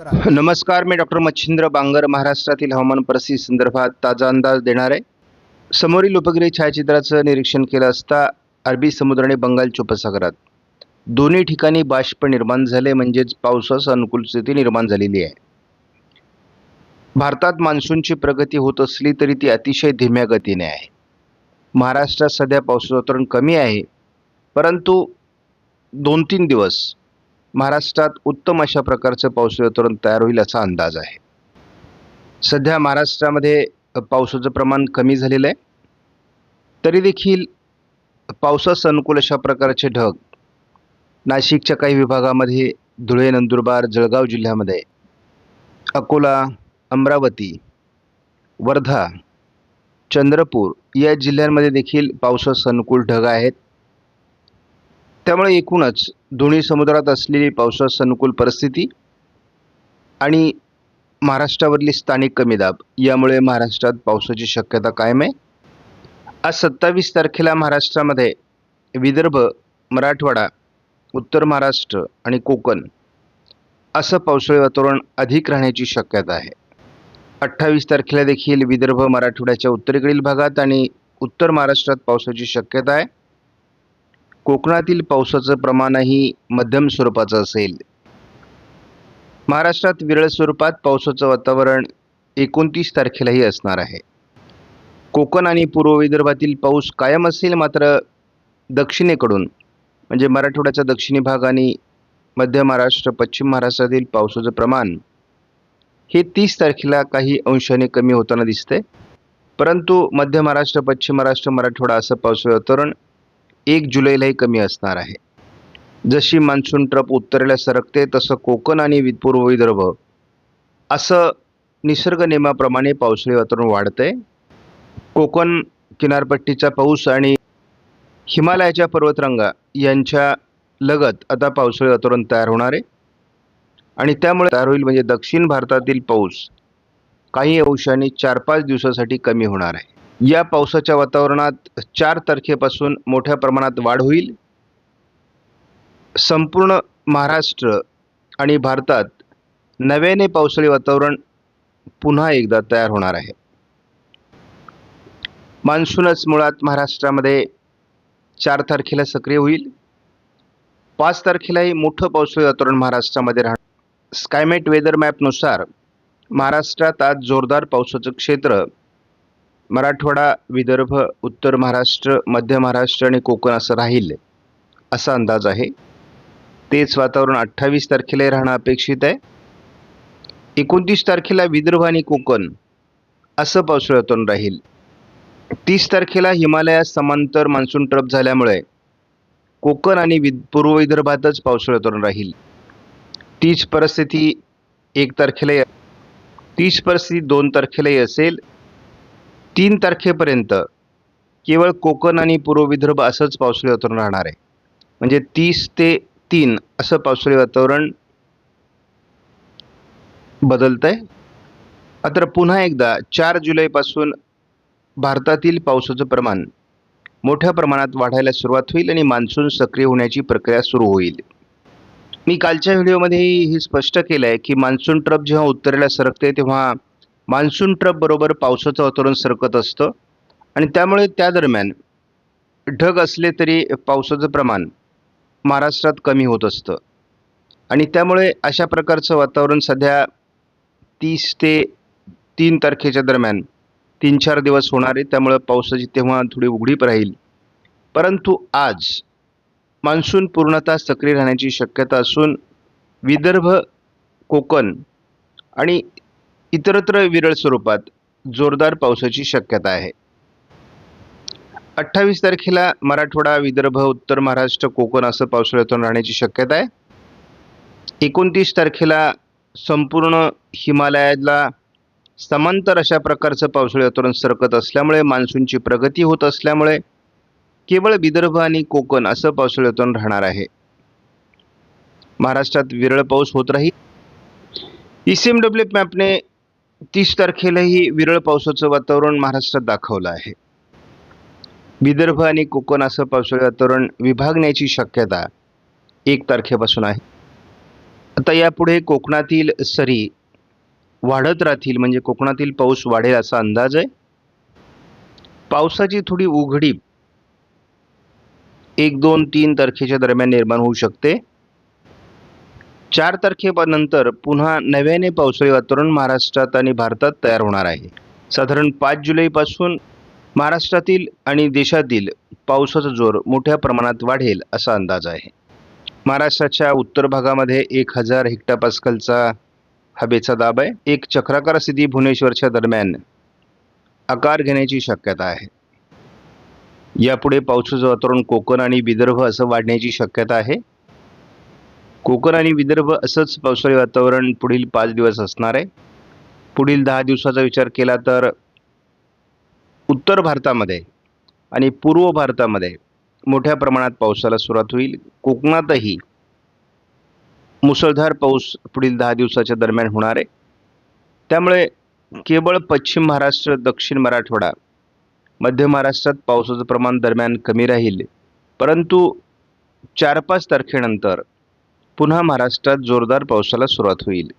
नमस्कार मी डॉक्टर मच्छिंद्र बांगर महाराष्ट्रातील हवामान परिस्थिती संदर्भात ताजा अंदाज देणार. आहे समोरील उपग्रह छायाचित्राचं निरीक्षण केलं असता अरबी समुद्र आणि बंगालच्या उपसागरात दोन्ही ठिकाणी बाष्प निर्माण झाले म्हणजेच पावसास अनुकूल स्थिती निर्माण झालेली आहे. भारतात मान्सूनची प्रगती होत असली तरी ती अतिशय धीम्या गतीने आहे. महाराष्ट्रात सध्या पावसाचं वातावरण कमी आहे परंतु दोन तीन दिवस महाराष्ट्रात उत्तम अशा प्रकारचं पावसाळी वातावरण तयार होईल असा अंदाज आहे. सध्या महाराष्ट्रामध्ये पावसाचं प्रमाण कमी झालेलं आहे. तरी देखील पावसास अनुकूल अशा प्रकारचे ढग नाशिकच्या काही विभागामध्ये धुळे नंदुरबार जळगाव जिल्ह्यामध्ये अकोला अमरावती वर्धा चंद्रपूर या जिल्ह्यांमध्ये देखील पावसास अनुकूल ढग आहेत. त्यामुळे एकूणच दोन्ही समुद्रात असलेली पावसास अनुकूल परिस्थिती आणि महाराष्ट्रावरली स्थानिक कमी दाब यामुळे महाराष्ट्रात पावसाची शक्यता कायम आहे. आज सत्तावीस तारखेला महाराष्ट्रामध्ये विदर्भ मराठवाडा उत्तर महाराष्ट्र आणि कोकण असं पावसाळी वातावरण अधिक राहण्याची शक्यता आहे. अठ्ठावीस तारखेला देखील विदर्भ मराठवाड्याच्या उत्तरेकडील भागात आणि उत्तर महाराष्ट्रात पावसाची शक्यता आहे. कोकणातील पावसाचं प्रमाणही मध्यम स्वरूपाचं असेल. महाराष्ट्रात विरळ स्वरूपात पावसाचं वातावरण एकोणतीस तारखेलाही असणार आहे. कोकण आणि पूर्व विदर्भातील पाऊस कायम असेल मात्र दक्षिणेकडून म्हणजे मराठवाड्याचा दक्षिणी भाग आणि मध्य महाराष्ट्र पश्चिम महाराष्ट्रातील पावसाचं प्रमाण हे तीस तारखेला काही अंशाने कमी होताना दिसते परंतु मध्य महाराष्ट्र पश्चिम महाराष्ट्र मराठवाडा असं पावसाळी वातावरण एक जुलैलाही कमी असणार आहे. जशी मान्सून ट्रप उत्तरेला सरकते तसं कोकण आणि पूर्व विदर्भ असं निसर्ग नियमाप्रमाणे पावसाळी वातावरण वाढतंय. कोकण किनारपट्टीचा पाऊस आणि हिमालयाच्या पर्वतरांगा यांच्या लगत आता पावसाळी वातावरण तयार होणार आहे. आणि त्यामुळे तयार होईल म्हणजे दक्षिण भारतातील पाऊस काही अंशाने चार पाच दिवसासाठी कमी होणार आहे. या पावसाच्या वातावरणात चार तारखेपासून मोठ्या प्रमाणात वाढ होईल. संपूर्ण महाराष्ट्र आणि भारतात नव्याने पावसाळी वातावरण पुन्हा एकदा तयार होणार आहे. मान्सूनच मुळात महाराष्ट्रामध्ये चार तारखेला सक्रिय होईल. पाच तारखेलाही मोठं पावसाळी वातावरण महाराष्ट्रामध्ये राहणार. स्कायमेट वेदर मॅपनुसार महाराष्ट्रात आज जोरदार पावसाचं क्षेत्र मराठवाडा विदर्भ उत्तर महाराष्ट्र मध्य महाराष्ट्र आणि कोकण असं राहील असा अंदाज आहे. तेच वातावरण अठ्ठावीस तारखेलाही राहणं अपेक्षित आहे. एकोणतीस तारखेला विदर्भ आणि कोकण असं पावसाळ्यातून राहील. तीस तारखेला हिमालयात समांतर मान्सून ट्रप झाल्यामुळे कोकण आणि वि पूर्व विदर्भातच पावसाळ्यातून राहील. तीच परिस्थिती एक तारखेला तीच परिस्थिती दोन तारखेलाही असेल. तीन तारखेपर्यंत केवळ कोकण आणि पूर्व विदर्भ असंच पावसाळी वातावरण राहणार आहे. म्हणजे तीस ते तीन असं पावसाळी वातावरण बदलत आहे मात्र पुन्हा एकदा चार जुलैपासून भारतातील पावसाचं प्रमाण मोठ्या प्रमाणात वाढायला सुरुवात होईल आणि मान्सून सक्रिय होण्याची प्रक्रिया सुरू होईल. मी कालच्या व्हिडिओमध्येही हे स्पष्ट केलं आहे की मान्सून ट्रप जेव्हा उत्तरेला सरकते तेव्हा मान्सून ट्रपबरोबर पावसाचं वातावरण सरकत असतं. आणि त्यामुळे त्या दरम्यान ढग असले तरी पावसाचं प्रमाण महाराष्ट्रात कमी होत असतं. आणि त्यामुळे अशा प्रकारचं वातावरण सध्या तीस ते तीन तारखेच्या दरम्यान तीन चार दिवस होणार आहे. त्यामुळं पावसाची तेव्हा थोडी उघडीप राहील. परंतु आज मान्सून पूर्णतः सक्रिय राहण्याची शक्यता असून विदर्भ कोकण आणि इतरत्र विरळ स्वरूपात जोरदार पावसाची शक्यता आहे. अठ्ठावीस तारखेला मराठवाडा विदर्भ उत्तर महाराष्ट्र कोकण असं पावसाळ्यातून राहण्याची शक्यता आहे. एकोणतीस तारखेला संपूर्ण हिमालयाला समांतर अशा प्रकारचं पावसाळी वातावरण सरकत असल्यामुळे मान्सूनची प्रगती होत असल्यामुळे केवळ विदर्भ आणि कोकण असं पावसाळी वातावरण राहणार आहे. महाराष्ट्रात विरळ पाऊस होत राहील. ई सी एम डब्ल्यू मॅपने तीस तारखेलाही विरळ पावसाचं वातावरण महाराष्ट्रात दाखवलं आहे. विदर्भ आणि कोकण असं पावसाळी वातावरण विभागण्याची शक्यता एक तारखेपासून आहे. आता यापुढे कोकणातील सरी वाढत राहतील म्हणजे कोकणातील पाऊस वाढेल असा अंदाज आहे. पावसाची थोडी उघडीप एक दोन तीन तारखेच्या दरम्यान निर्माण होऊ शकते. चार तारखेनंतर पुन्हा नव्याने पावसाळी वातावरण महाराष्ट्रात आणि भारतात तयार होणार आहे. साधारण पाच जुलैपासून महाराष्ट्रातील आणि देशातील पावसाचा जोर मोठ्या प्रमाणात वाढेल असा अंदाज आहे. महाराष्ट्राच्या उत्तर भागामध्ये एक हजार हेक्टापास्कलचा हवेचा दाब आहे. एक चक्राकार स्थिती भुवनेश्वरच्या दरम्यान आकार घेण्याची शक्यता आहे. यापुढे पावसाचं वातावरण कोकण आणि विदर्भ असं वाढण्याची शक्यता आहे. कोकण आणि विदर्भ असंच पावसाळी वातावरण पुढील पाच दिवस असणार आहे. पुढील दहा दिवसाचा विचार केला तर उत्तर भारतामध्ये आणि पूर्व भारतामध्ये मोठ्या प्रमाणात पावसाला सुरुवात होईल. कोकणातही मुसळधार पाऊस पुढील दहा दिवसाच्या दरम्यान होणार आहे. त्यामुळे केवळ पश्चिम महाराष्ट्र दक्षिण मराठवाडा मध्य महाराष्ट्रात पावसाचं प्रमाण दरम्यान कमी राहील. परंतु चार पाच तारखेनंतर पुन्हा महाराष्ट्रात जोरदार पावसाला सुरुवात होईल.